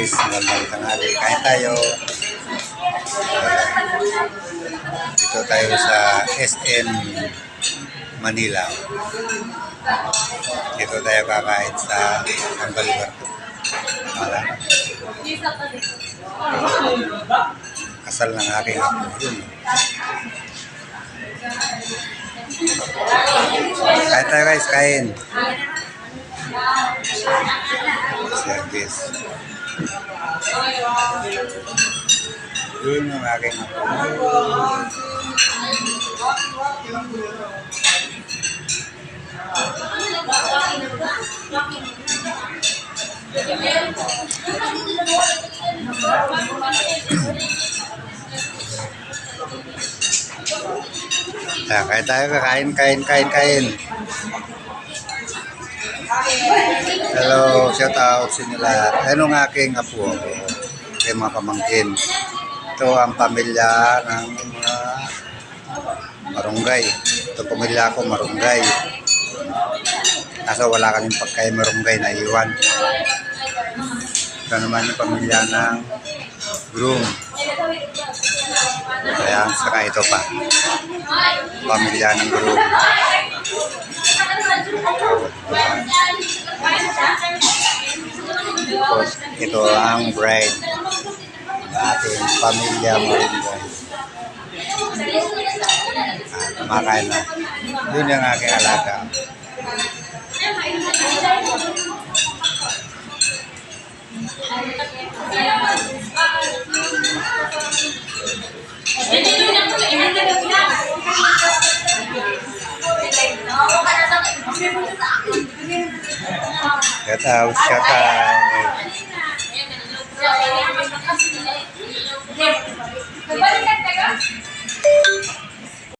guys, magandang tanghali. Kain tayo. Dito tayo sa SM Manila. Dito tayo kakain sa to. Wala. Kasal ng aking apo. Yun. Kain tayo guys, kain. Service. Green là cái mặt Nah, kain tayo kakain, kain, kain, kain. Hello, shout out sa inyo lahat. Ano ng aking apo kay mga pamangkin. Ito ang pamilya ng mga marunggay. Ito pamilya ko marunggay. Kaso wala kaming pagkain marunggay na iwan. Ito naman yung pamilya ng groom. Kaya saka ito pa. Pamilya ng groom. Tapos ito ang bride ng ating pamilya marunggay. Ah, kumakain na. Yun yung aking alaga. Out, shout out. Bye.